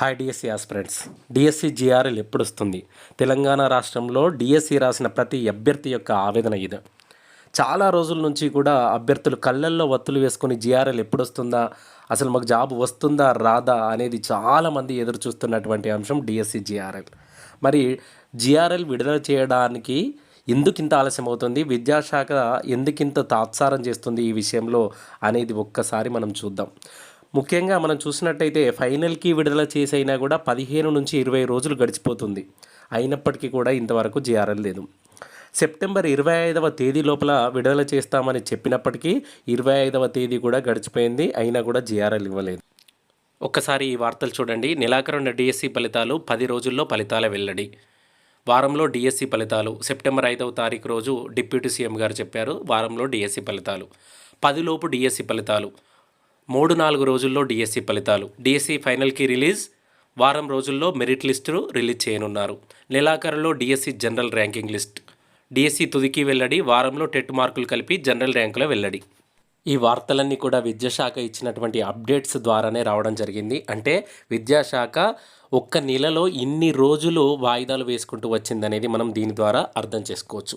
Hi DSC aspirants DSC GRL ఎప్పుడు వస్తుంది తెలంగాణ రాష్ట్రంలో డిఎస్సి రాసిన ప్రతి అభ్యర్థి యొక్క ఆవేదన ఇది. చాలా రోజుల నుంచి కూడా అభ్యర్థులు కళ్ళల్లో వత్తులు వేసుకొని జిఆర్ఎల్ ఎప్పుడు వస్తుందా అసలు మాకు జాబ్ వస్తుందా? రాదా? అనేది చాలామంది ఎదురు చూస్తున్నటువంటి అంశం డిఎస్సి జిఆర్ఎల్ మరి జిఆర్ఎల్ విడుదల చేయడానికి ఎందుకింత ఆలస్యం అవుతుంది విద్యాశాఖ ఎందుకింత తాత్సారం చేస్తుంది ఈ విషయంలో అనేది ఒక్కసారి మనం చూద్దాం. ముఖ్యంగా మనం చూసినట్టయితే ఫైనల్కి విడుదల చేసైనా కూడా పదిహేను నుంచి ఇరవై రోజులు గడిచిపోతుంది. అయినప్పటికీ కూడా ఇంతవరకు జిఆర్ఎల్ లేదు. సెప్టెంబర్ ఇరవై ఐదవ తేదీ లోపల విడుదల చేస్తామని చెప్పినప్పటికీ ఇరవై ఐదవ తేదీ కూడా గడిచిపోయింది. అయినా కూడా జిఆర్ఎల్ ఇవ్వలేదు. ఒక్కసారి ఈ వార్తలు చూడండి. నెలాఖరున్న డిఎస్సి ఫలితాలు పది రోజుల్లో ఫలితాల వెల్లడి. వారంలో డిఎస్సి ఫలితాలు. సెప్టెంబర్ ఐదవ తారీఖు రోజు డిప్యూటీ సీఎం గారు చెప్పారు. వారంలో డిఎస్సి ఫలితాలు. పదిలోపు డిఎస్సి ఫలితాలు. మూడు నాలుగు రోజుల్లో డిఎస్సి ఫలితాలు. డిఎస్సి ఫైనల్కి రిలీజ్. వారం రోజుల్లో మెరిట్ లిస్టు రిలీజ్ చేయనున్నారు. నెలాఖరులో DSC general ranking list. DSC తుదికి వెల్లడి. వారంలో టెట్ మార్కులు కలిపి జనరల్ ర్యాంకులో వెల్లడి. ఈ వార్తలన్నీ కూడా విద్యాశాఖ ఇచ్చినటువంటి అప్డేట్స్ ద్వారానే రావడం జరిగింది. అంటే విద్యాశాఖ ఒక్క నెలలో ఇన్ని రోజులు వాయిదాలు వేసుకుంటూ వచ్చిందనేది మనం దీని ద్వారా అర్థం చేసుకోవచ్చు.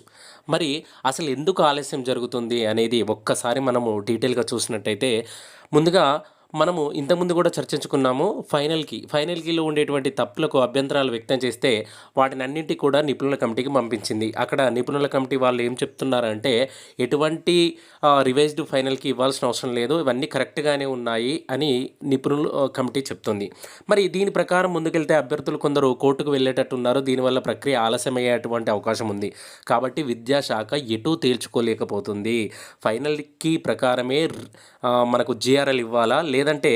మరి అసలు ఎందుకు ఆలస్యం జరుగుతుంది అనేది ఒక్కసారి మనము డీటెయిల్గా చూసినట్టయితే ముందుగా మనము ఇంతకుముందు కూడా చర్చించుకున్నాము ఫైనల్కి. ఫైనల్కిలో ఉండేటువంటి తప్పులకు అభ్యంతరాలు వ్యక్తం చేస్తే వాటిని అన్నింటి కూడా నిపుణుల కమిటీకి పంపించింది. అక్కడ నిపుణుల కమిటీ వాళ్ళు ఏం చెప్తున్నారంటే ఎటువంటి రివైజ్డ్ ఫైనల్కి ఇవ్వాల్సిన అవసరం లేదు ఇవన్నీ కరెక్ట్గానే ఉన్నాయి అని నిపుణులు కమిటీ చెప్తుంది. మరి దీని ప్రకారం ముందుకెళ్తే అభ్యర్థులు కొందరు కోర్టుకు వెళ్ళేటట్టున్నారు. దీనివల్ల ప్రక్రియ ఆలస్యమయ్యేటువంటి అవకాశం ఉంది. కాబట్టి విద్యాశాఖ ఎటూ తేల్చుకోలేకపోతుంది. ఫైనల్కి ప్రకారమే మనకు జిఆర్ఎల్ ఇవ్వాలా లేదంటే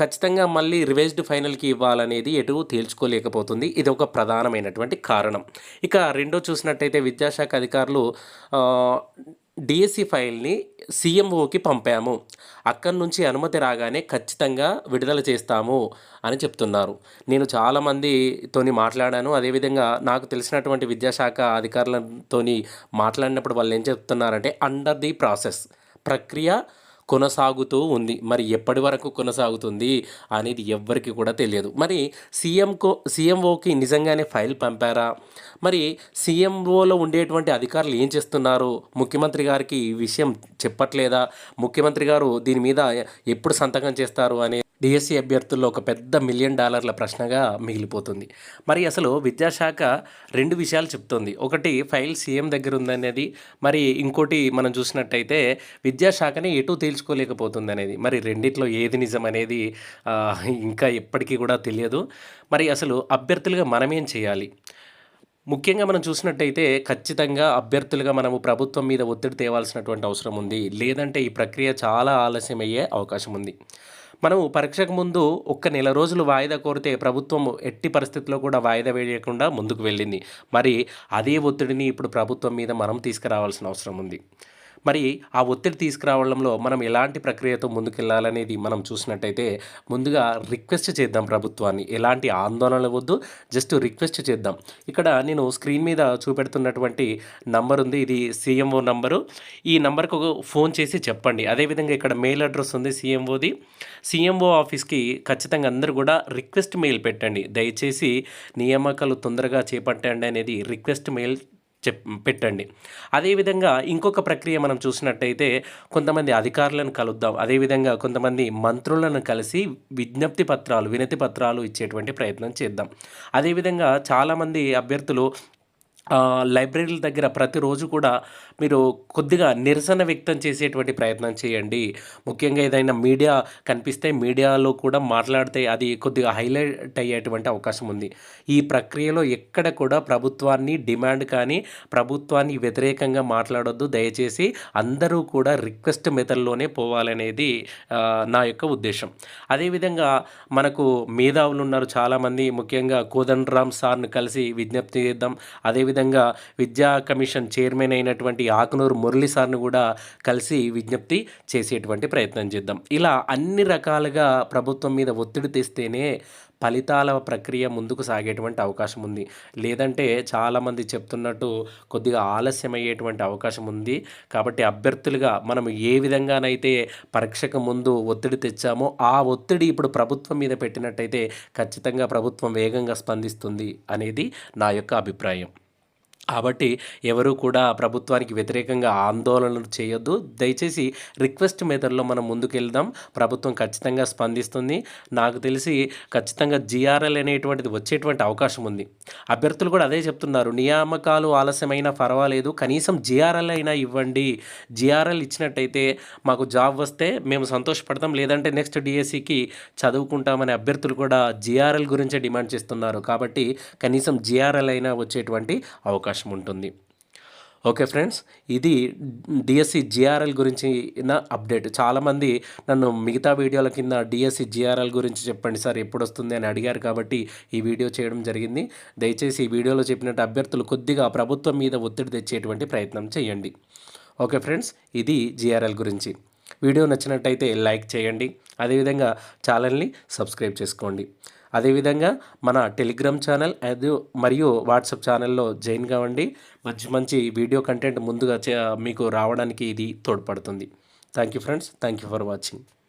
ఖచ్చితంగా మళ్ళీ రివైజ్డ్ ఫైనల్కి ఇవ్వాలనేది ఎటు తేల్చుకోలేకపోతుంది. ఇది ఒక ప్రధానమైనటువంటి కారణం. ఇక రెండో చూసినట్టయితే విద్యాశాఖ అధికారులు డిఎస్సి ఫైల్ని సీఎంఓకి పంపాము. అక్కడి నుంచి అనుమతి రాగానే ఖచ్చితంగా విడుదల చేస్తాము అని చెప్తున్నారు. నేను చాలామందితోని మాట్లాడాను. అదేవిధంగా నాకు తెలిసినటువంటి విద్యాశాఖ అధికారులతోని మాట్లాడినప్పుడు వాళ్ళు ఏం చెప్తున్నారంటే అండర్ ది ప్రాసెస్ ప్రక్రియ కొనసాగుతూ ఉంది. మరి ఎప్పటి వరకు కొనసాగుతుంది అనేది ఎవ్వరికి కూడా తెలియదు. మరి సీఎంకో సీఎంఓకి నిజంగానే ఫైల్ పంపారా? మరి సీఎంఓలో ఉండేటువంటి అధికారులు ఏం చేస్తున్నారు? ముఖ్యమంత్రి గారికి ఈ విషయం చెప్పట్లేదా? ముఖ్యమంత్రి గారు దీని మీద ఎప్పుడు సంతకం చేస్తారు అనే డిఎస్సి అభ్యర్థుల్లో ఒక పెద్ద మిలియన్ డాలర్ల ప్రశ్నగా మిగిలిపోతుంది. మరి అసలు విద్యాశాఖ రెండు విషయాలు చెప్తుంది. ఒకటి ఫైల్ సీఎం దగ్గర ఉందనేది మరి ఇంకోటి మనం చూసినట్టయితే విద్యాశాఖని ఎటు తేల్చుకోలేకపోతుంది అనేది మరి రెండిట్లో ఏది నిజం అనేది ఇంకా ఎప్పటికీ కూడా తెలియదు. మరి అసలు అభ్యర్థులుగా మనమేం చేయాలి? ముఖ్యంగా మనం చూసినట్టయితే ఖచ్చితంగా అభ్యర్థులుగా మనము ప్రభుత్వం మీద ఒత్తిడి తేవాల్సినటువంటి అవసరం ఉంది. లేదంటే ఈ ప్రక్రియ చాలా ఆలస్యమయ్యే అవకాశం ఉంది. మనము పరీక్షకు ముందు ఒక్క నెల రోజులు వాయిదా కోరితే ప్రభుత్వం ఎట్టి పరిస్థితుల్లో కూడా వాయిదా వేయకుండా ముందుకు వెళ్ళింది. మరి అదే ఒత్తిడిని ఇప్పుడు ప్రభుత్వం మీద మనం తీసుకురావాల్సిన అవసరం ఉంది. మరి ఆ ఒత్తిడి తీసుకురావడంలో మనం ఎలాంటి ప్రక్రియతో ముందుకెళ్ళాలనేది మనం చూసినట్టయితే ముందుగా రిక్వెస్ట్ చేద్దాం ప్రభుత్వాన్ని. ఎలాంటి ఆందోళన వద్దు జస్ట్ రిక్వెస్ట్ చేద్దాం. ఇక్కడ నేను స్క్రీన్ మీద చూపెడుతున్నటువంటి నంబర్ ఉంది ఇది సీఎంఓ నంబరు. ఈ నంబర్కు ఫోన్ చేసి చెప్పండి. అదేవిధంగా ఇక్కడ మెయిల్ అడ్రస్ ఉంది సీఎంఓది. సీఎంఓ ఆఫీస్కి ఖచ్చితంగా అందరూ కూడా రిక్వెస్ట్ మెయిల్ పెట్టండి. దయచేసి నియామకాలు తొందరగా చేపట్టండి అనేది రిక్వెస్ట్ మెయిల్ చెప్ పెట్టండి. అదేవిధంగా ఇంకొక ప్రక్రియ మనం చూసినట్టయితే కొంతమంది అధికారులను కలుద్దాం. అదేవిధంగా కొంతమంది మంత్రులను కలిసి విజ్ఞప్తి పత్రాలు వినతి పత్రాలు ఇచ్చేటువంటి ప్రయత్నం చేద్దాం. అదేవిధంగా చాలామంది అభ్యర్థులు లైబ్రరీల దగ్గర ప్రతిరోజు కూడా మీరు కొద్దిగా నిరసన వ్యక్తం చేసేటువంటి ప్రయత్నం చేయండి. ముఖ్యంగా ఏదైనా మీడియా కనిపిస్తే మీడియాలో కూడా మాట్లాడితే అది కొద్దిగా హైలైట్ అయ్యేటువంటి అవకాశం ఉంది. ఈ ప్రక్రియలో ఎక్కడ కూడా ప్రభుత్వాన్ని డిమాండ్ కానీ ప్రభుత్వాన్ని వ్యతిరేకంగా మాట్లాడొద్దు. దయచేసి అందరూ కూడా రిక్వెస్ట్ మెథడ్లోనే పోవాలనేది నా యొక్క ఉద్దేశం. అదేవిధంగా మనకు మేధావులు ఉన్నారు చాలామంది. ముఖ్యంగా కోదండరామ్ సార్ని కలిసి విజ్ఞప్తి చేద్దాం. అదేవిధంగా అదేవిధంగా విద్యా కమిషన్ చైర్మన్ అయినటువంటి ఆకునూరు మురళి సార్ను కూడా కలిసి విజ్ఞప్తి చేసేటువంటి ప్రయత్నం చేద్దాం. ఇలా అన్ని రకాలుగా ప్రభుత్వం మీద ఒత్తిడి తెస్తేనే ఫలితాల ప్రక్రియ ముందుకు సాగేటువంటి అవకాశం ఉంది. లేదంటే చాలామంది చెప్తున్నట్టు కొద్దిగా ఆలస్యం అయ్యేటువంటి అవకాశం ఉంది. కాబట్టి అభ్యర్థులుగా మనం ఏ విధంగానైతే పరీక్షకు ముందు ఒత్తిడి తెచ్చామో ఆ ఒత్తిడి ఇప్పుడు ప్రభుత్వం మీద పెట్టినట్టయితే ఖచ్చితంగా ప్రభుత్వం వేగంగా స్పందిస్తుంది అనేది నా యొక్క అభిప్రాయం. కాబట్టి ఎవరు కూడా ప్రభుత్వానికి వ్యతిరేకంగా ఆందోళనలు చేయొద్దు. దయచేసి రిక్వెస్ట్ మెథడ్లో మనం ముందుకెళ్దాం. ప్రభుత్వం ఖచ్చితంగా స్పందిస్తుంది. నాకు తెలిసి ఖచ్చితంగా జిఆర్ఎల్ అనేటువంటిది వచ్చేటువంటి అవకాశం ఉంది. అభ్యర్థులు కూడా అదే చెప్తున్నారు. నియామకాలు ఆలస్యమైనా పర్వాలేదు. కనీసం జిఆర్ఎల్ అయినా ఇవ్వండి. జిఆర్ఎల్ ఇచ్చినట్టయితే మాకు జాబ్ వస్తే మేము సంతోషపడతాం. లేదంటే నెక్స్ట్ డిఎస్సికి చదువుకుంటామనే అభ్యర్థులు కూడా జిఆర్ఎల్ గురించే డిమాండ్ చేస్తున్నారు. కాబట్టి కనీసం జిఆర్ఎల్ అయినా వచ్చేటువంటి అవకాశం అవకాశం ఉంటుంది ఓకే ఫ్రెండ్స్ ఇది డిఎస్సి జిఆర్ఎల్ గురించి నా అప్డేట్. చాలామంది నన్ను మిగతా వీడియోల కింద డిఎస్సి జిఆర్ఎల్ గురించి చెప్పండి సార్ ఎప్పుడు వస్తుంది అని అడిగారు కాబట్టి ఈ వీడియో చేయడం జరిగింది. దయచేసి ఈ వీడియోలో చెప్పినట్టు అభ్యర్థులు కొద్దిగా ప్రభుత్వం మీద ఒత్తిడి తెచ్చేటువంటి ప్రయత్నం చేయండి. ఓకే ఫ్రెండ్స్ ఇది జిఆర్ఎల్ గురించి. వీడియో నచ్చినట్టయితే లైక్ చేయండి. అదేవిధంగా ఛానల్ని సబ్స్క్రైబ్ చేసుకోండి. అదేవిధంగా మన టెలిగ్రామ్ ఛానల్ అది మరియు వాట్సాప్ ఛానల్లో జాయిన్ కావండి. మంచి మంచి వీడియో కంటెంట్ ముందుగా చే- మీకు రావడానికి ఇది తోడ్పడుతుంది. Thank you friends thank you for watching